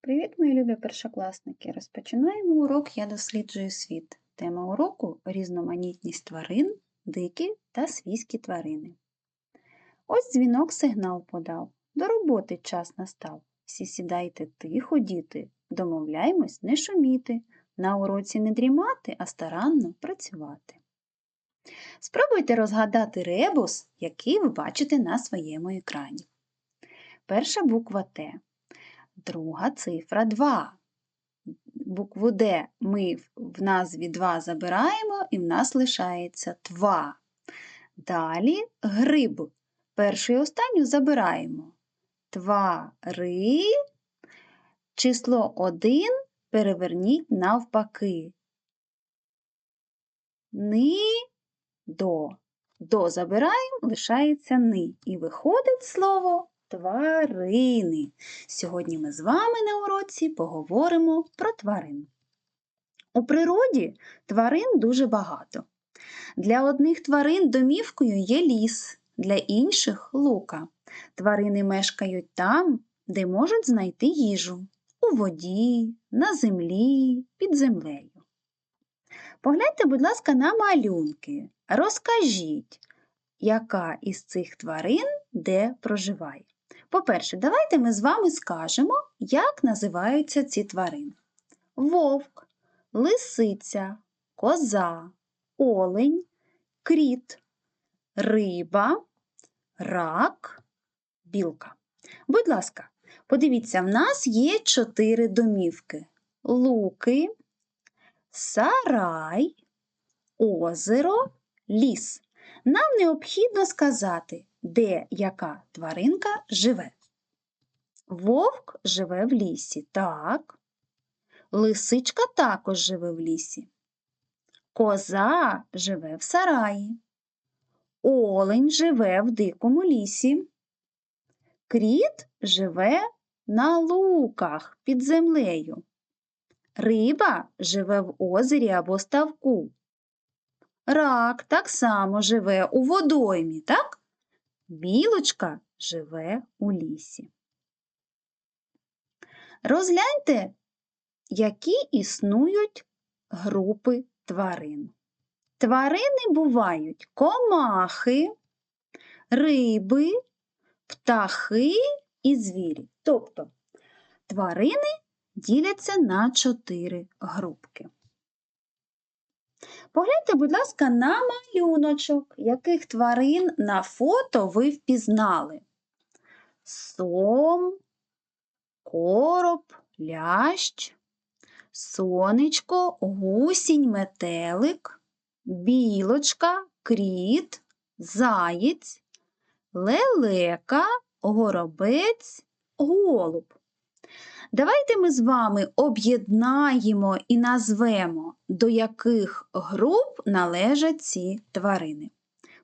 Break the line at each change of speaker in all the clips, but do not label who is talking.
Привіт, мої любі першокласники! Розпочинаємо урок Я досліджую світ. Тема уроку різноманітність тварин, дикі та свійські тварини. Ось дзвінок сигнал подав. До роботи час настав. Всі сідайте тихо, діти, домовляємось не шуміти, на уроці не дрімати, а старанно працювати. Спробуйте розгадати ребус, який ви бачите на своєму екрані. Перша буква Т. Друга цифра 2. Букву Д ми в назві 2 забираємо і в нас лишається тва. Далі гриб. Першу і останню забираємо. Твари. Число 1 переверніть навпаки. Ни до. До забираємо, лишається ни. І виходить слово тварини. Сьогодні ми з вами на уроці поговоримо про тварин. У природі тварин дуже багато. Для одних тварин домівкою є ліс, для інших лука. Тварини мешкають там, де можуть знайти їжу у воді, на землі, під землею. Погляньте, будь ласка, на малюнки. Розкажіть, яка із цих тварин де проживає. По-перше, давайте ми з вами скажемо, як називаються ці тварини: вовк, лисиця, коза, олень, кріт, риба, рак, білка. Будь ласка, подивіться, в нас є чотири домівки: луки, сарай, озеро, ліс. Нам необхідно сказати, де яка тваринка живе. Вовк живе в лісі, так. Лисичка також живе в лісі. Коза живе в сараї. Олень живе в дикому лісі. Кріт живе на луках під землею. Риба живе в озері або ставку. Рак так само живе у водоймі, так? Білочка живе у лісі. Розгляньте, які існують групи тварин. Тварини бувають комахи, риби, птахи і звірі. Тобто тварини діляться на чотири групки. Погляньте, будь ласка, на малюночок, яких тварин на фото ви впізнали. Сом, короб, лящ, сонечко, гусінь, метелик, білочка, кріт, заєць, лелека, горобець, голуб. Давайте ми з вами об'єднаємо і назвемо, до яких груп належать ці тварини.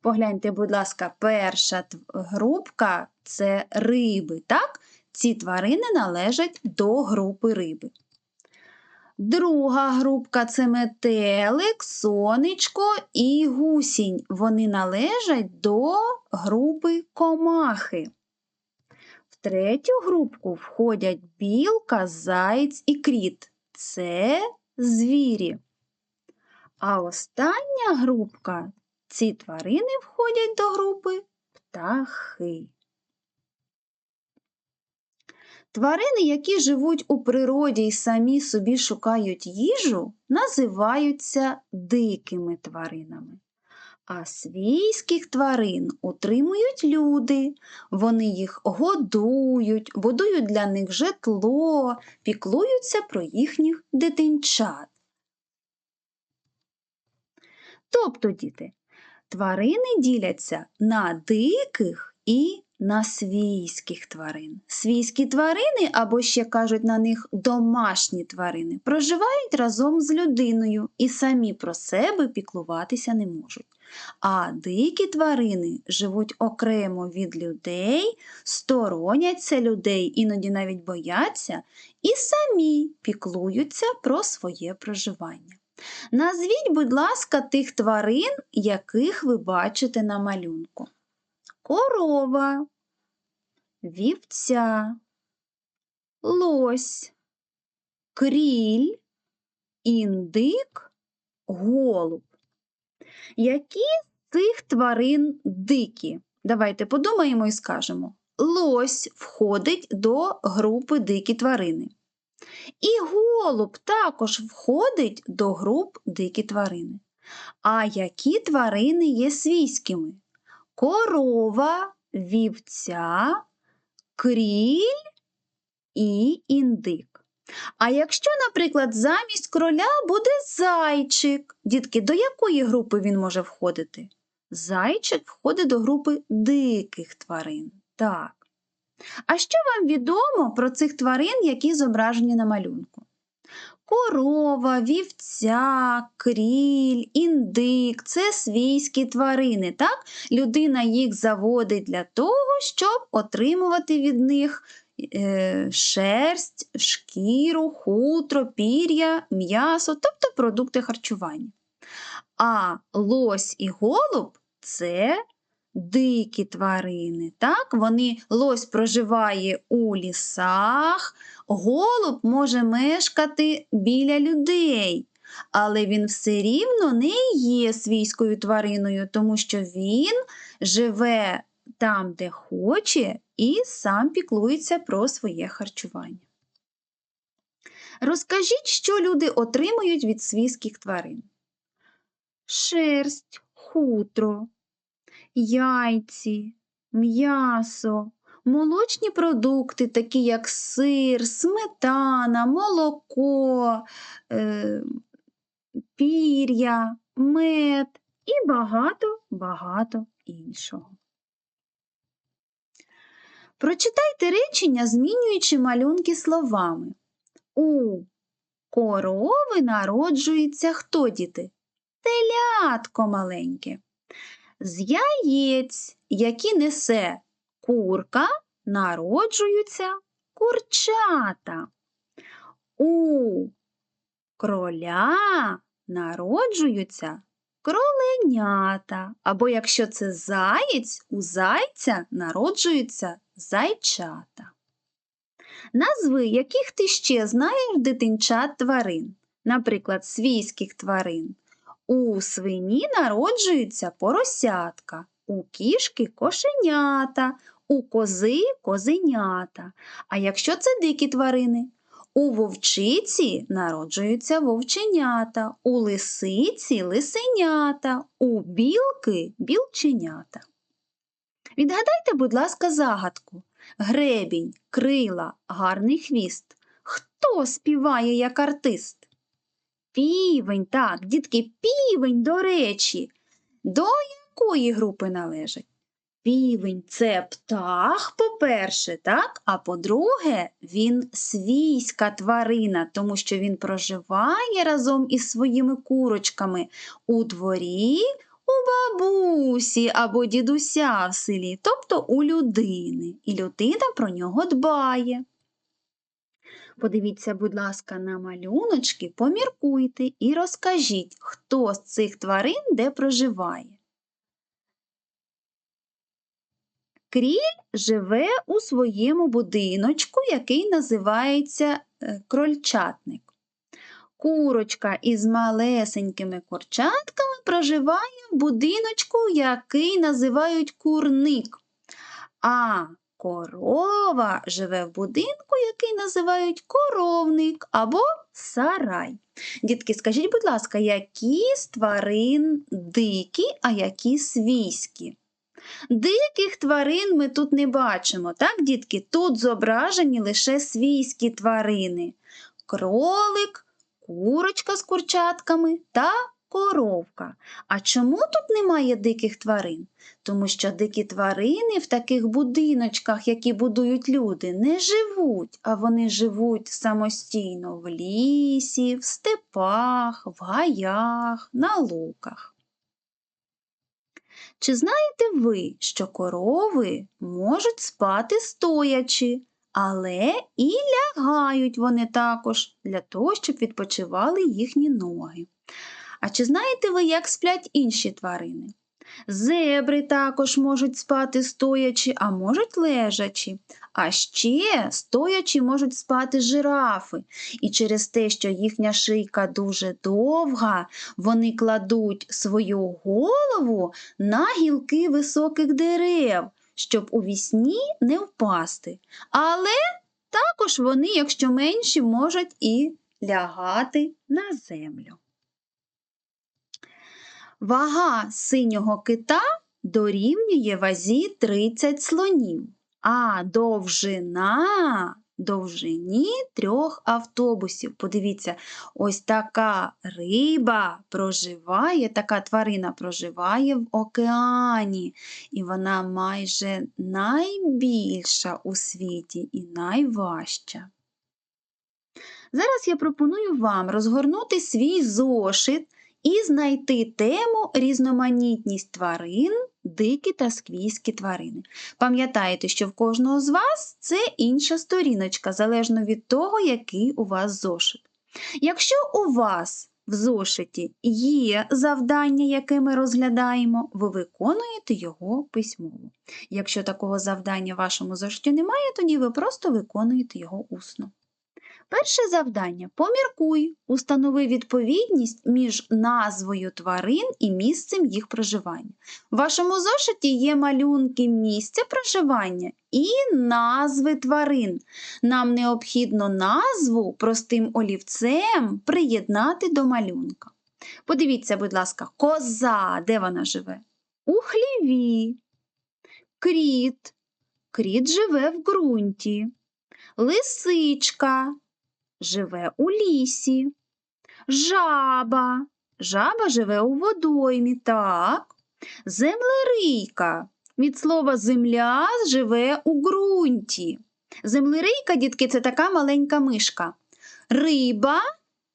Погляньте, будь ласка, перша групка це риби. так? Ці тварини належать до групи риби. Друга групка це метелик, сонечко і гусінь. Вони належать до групи комахи третю групку входять білка, заєць і кріт. Це звірі. А остання групка ці тварини входять до групи птахи. Тварини, які живуть у природі і самі собі шукають їжу, називаються дикими тваринами. А свійських тварин утримують люди, вони їх годують, будують для них житло, піклуються про їхніх дитинчат. Тобто, діти, тварини діляться на диких і на свійських тварин. Свійські тварини, або ще кажуть на них домашні тварини, проживають разом з людиною і самі про себе піклуватися не можуть. А дикі тварини живуть окремо від людей, стороняться людей, іноді навіть бояться, і самі піклуються про своє проживання. Назвіть, будь ласка, тих тварин, яких ви бачите на малюнку. Корова, вівця, лось, кріль, індик, голуб. Які з цих тварин дикі? Давайте подумаємо і скажемо. Лось входить до групи дикі тварини. І голуб також входить до груп дикі тварини. А які тварини є свійськими? Корова, вівця, кріль і індик. А якщо, наприклад, замість кроля буде зайчик, дітки, до якої групи він може входити? Зайчик входить до групи диких тварин. Так. А що вам відомо про цих тварин, які зображені на малюнку? Корова, вівця, кріль, індик це свійські тварини. Так? Людина їх заводить для того, щоб отримувати від них е, шерсть, шкіру, хутро, пір'я, м'ясо, тобто продукти харчування. А лось і голуб це дикі тварини. Так? Вони, Лось проживає у лісах, голуб може мешкати біля людей. Але він все рівно не є свійською твариною, тому що він живе там, де хоче, і сам піклується про своє харчування. Розкажіть, що люди отримують від свійських тварин. Шерсть, хутро, яйці, м'ясо, молочні продукти, такі як сир, сметана, молоко, е, пір'я, мед і багато-багато іншого. Прочитайте речення, змінюючи малюнки словами. У корови народжується хто діти? Телятко маленьке. З яєць, які несе курка, народжуються курчата. У кроля народжуються кроленята. Або якщо це заєць, у зайця народжуються зайчата. Назви, яких ти ще знаєш дитинчат тварин, наприклад, свійських тварин. У свині народжуються поросятка, у кішки кошенята, у кози козенята. А якщо це дикі тварини, у вовчиці народжуються вовченята, у лисиці лисенята, у білки білченята. Відгадайте, будь ласка, загадку. Гребінь, крила, гарний хвіст. Хто співає як артист? Півень, так, дітки, півень, до речі, до якої групи належить? Півень це птах, по-перше, так? А по-друге, він свійська тварина, тому що він проживає разом із своїми курочками у дворі, у бабусі або дідуся в селі, тобто у людини. І людина про нього дбає. Подивіться, будь ласка, на малюночки, поміркуйте і розкажіть, хто з цих тварин де проживає. Кріль живе у своєму будиночку, який називається е, крольчатник. Курочка із малесенькими курчатками проживає в будиночку, який називають курник. А корова живе в будинку, який називають коровник або сарай. Дітки, скажіть, будь ласка, які з тварин дикі, а які свійські? Диких тварин ми тут не бачимо, так, дітки? Тут зображені лише свійські тварини. Кролик, курочка з курчатками та коровка. А чому тут немає диких тварин? Тому що дикі тварини в таких будиночках, які будують люди, не живуть, а вони живуть самостійно в лісі, в степах, в гаях, на луках. Чи знаєте ви, що корови можуть спати стоячи, але і лягають вони також для того, щоб відпочивали їхні ноги? А чи знаєте ви, як сплять інші тварини? Зебри також можуть спати стоячи, а можуть лежачи. А ще стоячи можуть спати жирафи. І через те, що їхня шийка дуже довга, вони кладуть свою голову на гілки високих дерев, щоб у вісні не впасти. Але також вони, якщо менші, можуть і лягати на землю. Вага синього кита дорівнює вазі 30 слонів, а довжина довжині трьох автобусів. Подивіться, ось така риба проживає, така тварина проживає в океані, і вона майже найбільша у світі і найважча. Зараз я пропоную вам розгорнути свій зошит і знайти тему різноманітність тварин, дикі та сквійські тварини. Пам'ятайте, що в кожного з вас це інша сторіночка, залежно від того, який у вас зошит. Якщо у вас в зошиті є завдання, яке ми розглядаємо, ви виконуєте його письмово. Якщо такого завдання в вашому зошиті немає, тоді ви просто виконуєте його усно. Перше завдання поміркуй, установи відповідність між назвою тварин і місцем їх проживання. В вашому зошиті є малюнки місця проживання і назви тварин. Нам необхідно назву простим олівцем приєднати до малюнка. Подивіться, будь ласка, коза, де вона живе? У хліві. Кріт. Кріт живе в ґрунті. Лисичка живе у лісі. Жаба. Жаба живе у водоймі, так. Землерийка. Від слова земля живе у ґрунті. Землерийка, дітки, це така маленька мишка. Риба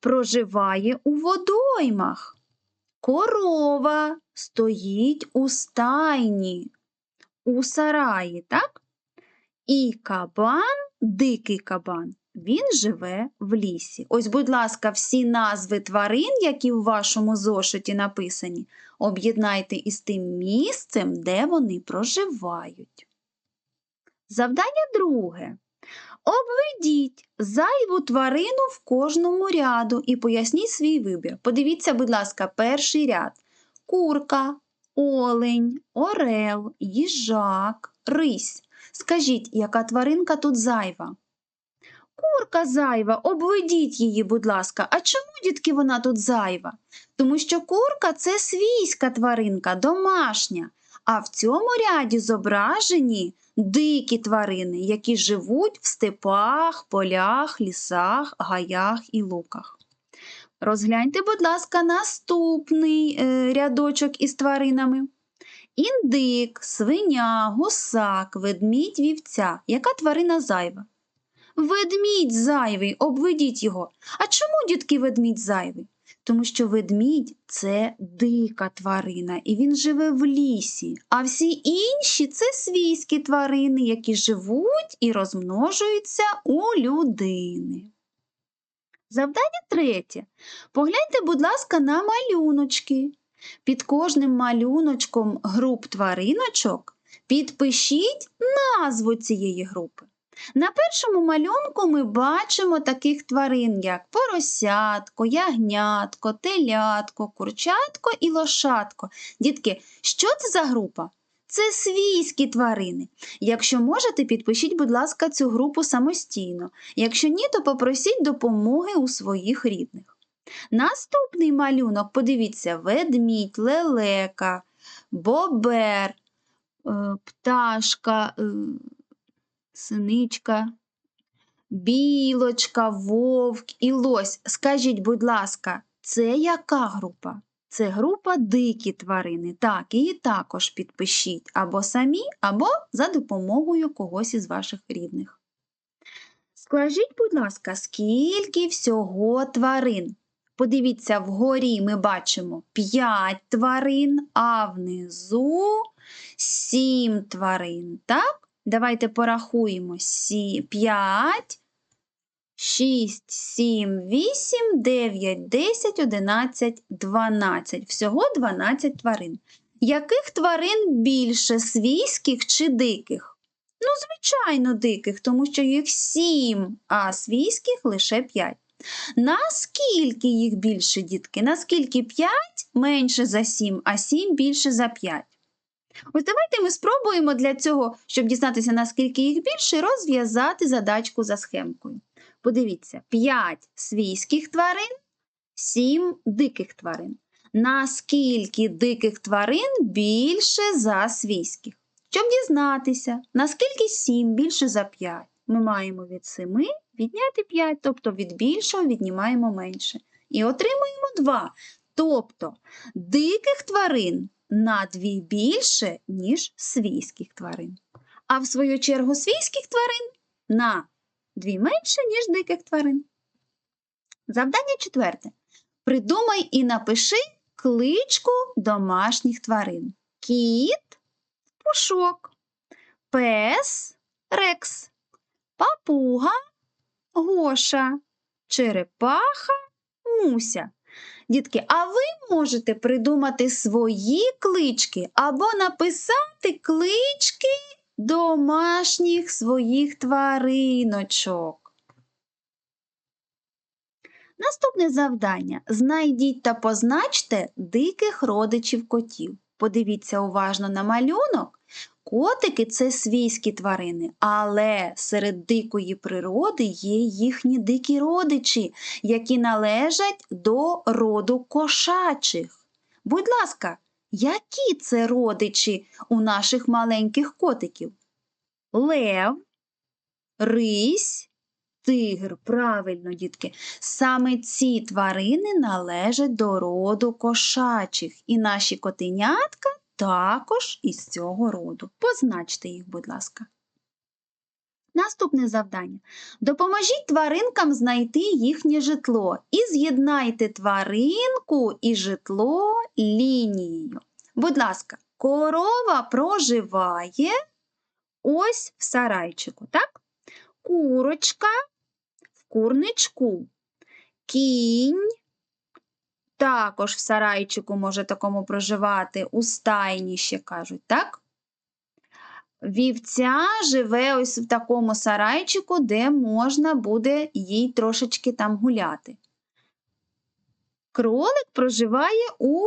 проживає у водоймах. Корова стоїть у стайні, у сараї, так? І кабан, дикий кабан, він живе в лісі. Ось, будь ласка, всі назви тварин, які у вашому зошиті написані, об'єднайте із тим місцем, де вони проживають. Завдання друге. Обведіть зайву тварину в кожному ряду і поясніть свій вибір. Подивіться, будь ласка, перший ряд: курка, олень, орел, їжак, рись. Скажіть, яка тваринка тут зайва? Курка зайва, обведіть її, будь ласка. А чому, дітки, вона тут зайва? Тому що курка це свійська тваринка, домашня. А в цьому ряді зображені дикі тварини, які живуть в степах, полях, лісах, гаях і луках. Розгляньте, будь ласка, наступний е, рядочок із тваринами. Індик, свиня, гусак, ведмідь, вівця. Яка тварина зайва? Ведмідь зайвий, обведіть його. А чому, дітки, ведмідь зайвий? Тому що ведмідь це дика тварина, і він живе в лісі, а всі інші це свійські тварини, які живуть і розмножуються у людини. Завдання третє. Погляньте, будь ласка, на малюночки. Під кожним малюночком груп твариночок підпишіть назву цієї групи. На першому малюнку ми бачимо таких тварин, як поросятко, ягнятко, телятко, курчатко і лошадко. Дітки, що це за група? Це свійські тварини. Якщо можете, підпишіть, будь ласка, цю групу самостійно. Якщо ні, то попросіть допомоги у своїх рідних. Наступний малюнок, подивіться, ведмідь, лелека, бобер, е, пташка. Синичка, білочка, вовк і лось. Скажіть, будь ласка, це яка група? Це група дикі тварини. Так, її також підпишіть або самі, або за допомогою когось із ваших рідних. Скажіть, будь ласка, скільки всього тварин? Подивіться, вгорі ми бачимо 5 тварин, а внизу 7 тварин. Так? Давайте порахуємо 5, 6, 7, 8, 9, 10, 11, 12. Всього 12 тварин. Яких тварин більше свійських чи диких? Ну, звичайно, диких, тому що їх сім, а свійських лише п'ять. Наскільки їх більше, дітки? Наскільки 5 менше за 7, а 7 більше за 5? Ось давайте ми спробуємо для цього, щоб дізнатися, наскільки їх більше, розв'язати задачку за схемкою. Подивіться, 5 свійських тварин, 7 диких тварин. Наскільки диких тварин більше за свійських? Щоб дізнатися, наскільки 7 більше за 5, ми маємо від 7 відняти 5, тобто від більшого віднімаємо менше. І отримуємо 2. Тобто диких тварин на 2 більше, ніж свійських тварин. А в свою чергу свійських тварин на 2 менше, ніж диких тварин. Завдання четверте. Придумай і напиши кличку домашніх тварин. Кіт пушок, пес рекс, папуга Гоша, черепаха, Муся. Дітки, а ви можете придумати свої клички або написати клички домашніх своїх твариночок. Наступне завдання. Знайдіть та позначте диких родичів котів. Подивіться уважно на малюнок. Котики це свійські тварини, але серед дикої природи є їхні дикі родичі, які належать до роду кошачих. Будь ласка, які це родичі у наших маленьких котиків? Лев, рись, тигр. Правильно, дітки. Саме ці тварини належать до роду кошачих, і наші котенятка також із цього роду. Позначте їх, будь ласка. Наступне завдання. Допоможіть тваринкам знайти їхнє житло і з'єднайте тваринку і житло лінією. Будь ласка, корова проживає ось в сарайчику, так? Курочка в курничку, кінь також в сарайчику може такому проживати, у стайні ще кажуть, так? Вівця живе ось в такому сарайчику, де можна буде їй трошечки там гуляти. Кролик проживає у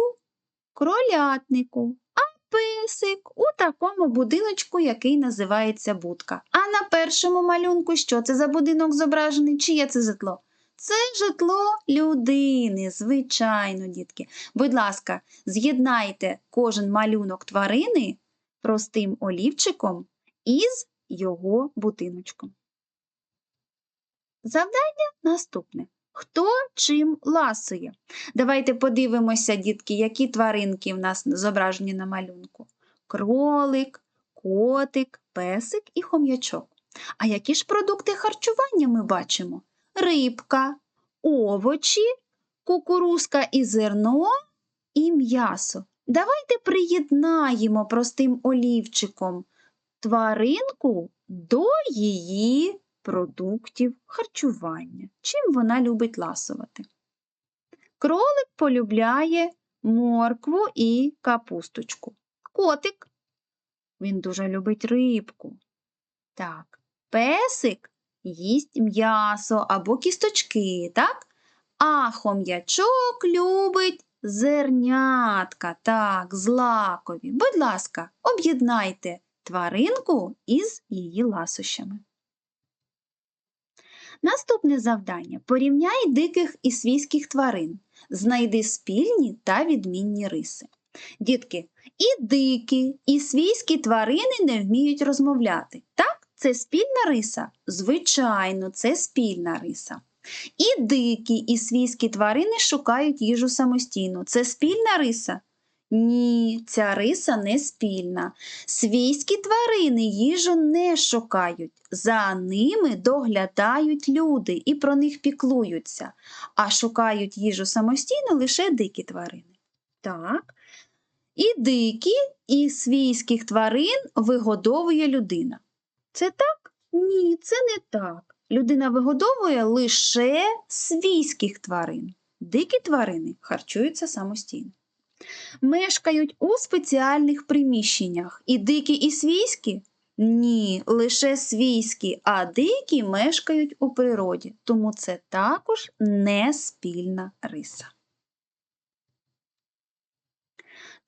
кролятнику, а песик у такому будиночку, який називається будка. А на першому малюнку що це за будинок зображений? Чиє це житло? Це житло людини, звичайно, дітки. Будь ласка, з'єднайте кожен малюнок тварини простим олівчиком із його будиночком. Завдання наступне. Хто чим ласує? Давайте подивимося, дітки, які тваринки в нас зображені на малюнку. Кролик, котик, песик і хом'ячок. А які ж продукти харчування ми бачимо? Рибка, овочі, кукурузка і зерно і м'ясо. Давайте приєднаємо простим олівчиком тваринку до її продуктів харчування. Чим вона любить ласувати? Кролик полюбляє моркву і капусточку. Котик. Він дуже любить рибку. Так, песик їсть м'ясо або кісточки, так? А хом'ячок любить зернятка, так, злакові. Будь ласка, об'єднайте тваринку із її ласощами. Наступне завдання порівняй диких і свійських тварин. Знайди спільні та відмінні риси. Дітки, і дикі, і свійські тварини не вміють розмовляти. Так, це спільна риса? Звичайно, це спільна риса. І дикі, і свійські тварини шукають їжу самостійно. Це спільна риса? Ні, ця риса не спільна. Свійські тварини їжу не шукають, за ними доглядають люди і про них піклуються, а шукають їжу самостійно лише дикі тварини. Так. І дикі, і свійських тварин вигодовує людина. Це так? Ні, це не так. Людина вигодовує лише свійських тварин. Дикі тварини харчуються самостійно. Мешкають у спеціальних приміщеннях. І дикі, і свійські? Ні, лише свійські, а дикі мешкають у природі, тому це також не спільна риса.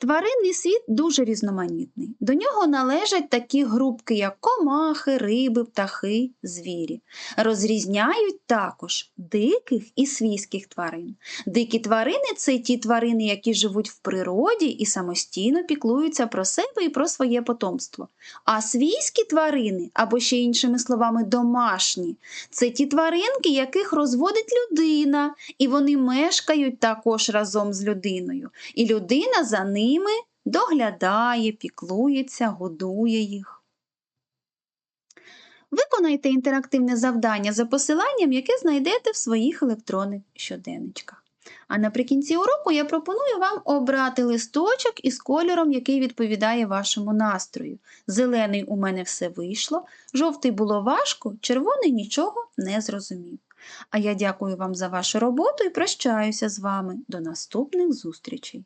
Тваринний світ дуже різноманітний. До нього належать такі групки, як комахи, риби, птахи, звірі. Розрізняють також диких і свійських тварин. Дикі тварини це ті тварини, які живуть в природі і самостійно піклуються про себе і про своє потомство. А свійські тварини, або ще іншими словами, домашні, це ті тваринки, яких розводить людина, і вони мешкають також разом з людиною. І людина за ними доглядає, піклується, годує їх. Виконайте інтерактивне завдання за посиланням, яке знайдете в своїх електронних щоденничках. А наприкінці уроку я пропоную вам обрати листочок із кольором, який відповідає вашому настрою. Зелений у мене все вийшло, жовтий було важко, червоний нічого не зрозумів. А я дякую вам за вашу роботу і прощаюся з вами. До наступних зустрічей!